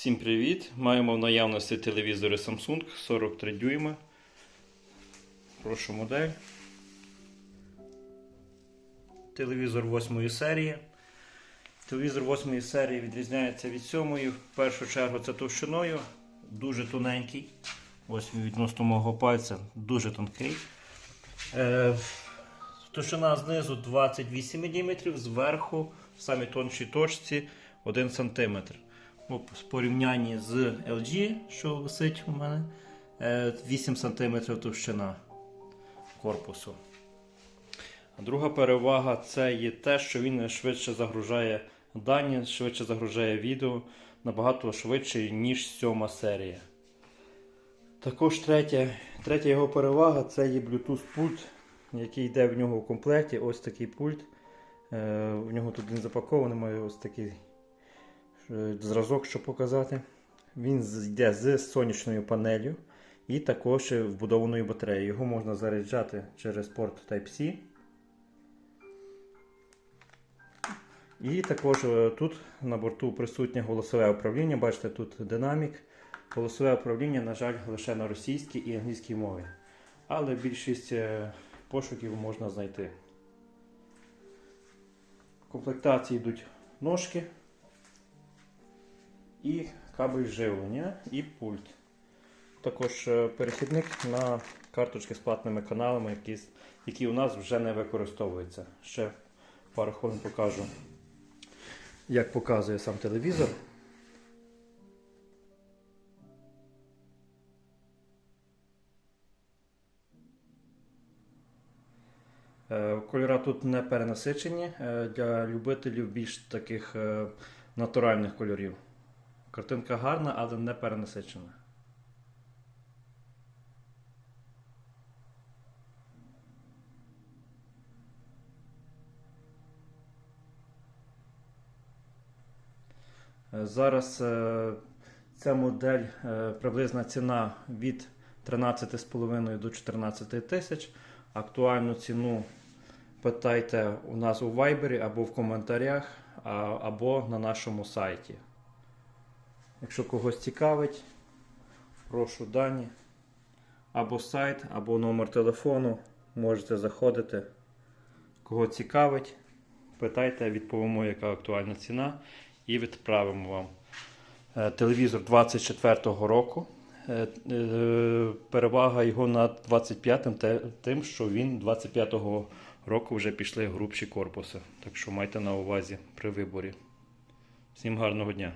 Всім привіт! Маємо в наявності телевізори Samsung 43 дюйма. Прошу модель. Телевізор 8 серії. Телевізор 8 серії відрізняється від 7. В першу чергу це товщиною. Дуже тоненький. Ось відносно мого пальця, дуже тонкий. Е, Товщина знизу 28 мм, зверху, в самій тоншій точці 1 см. В порівнянні з LG, що висить у мене, е, 8 см товщина корпусу. Друга перевага це є те, що він швидше загружає дані, швидше загружає відео, набагато швидше, ніж сьома серія. Також третя, третя його перевага це є Bluetooth пульт, який йде в нього в комплекті. Ось такий пульт. Е, У нього тут він запакований, має ось такий е, зразок, щоб показати. Він йде з сонячною панелью і також вбудованою батареєю. Його можна заряджати через порт Type-C. І також е, тут на борту присутнє голосове управління. Бачите, тут динамік. Голосове управління, на жаль, лише на російській і англійській мові. Але більшість е, пошуків можна знайти. В комплектації йдуть ножки і кабель живлення і пульт. Також е, перехідник на карточки з платними каналами, які, які у нас вже не використовуються. Ще пару хвилин покажу, як показує сам телевізор. Е, Кольора тут не перенасичені е, для любителів більш таких натуральних кольорів. Картинка гарна, але не перенасичена. Е, Зараз е, ця модель е, приблизна ціна від 13,5 до 14 тисяч. Актуальну ціну питайте у нас у Viber або в коментарях, або на нашому сайті. Якщо когось цікавить, прошу дані або сайт, або номер телефону. Можете заходити. Кого цікавить, питайте, відповімо, яка актуальна ціна, і відправимо вам. Е, Телевізор 24-го року. Е, е, Перевага його над 25-м тим, що він 25-го року вже пішли грубші корпуси. Так що майте на увазі при виборі. Всім гарного дня!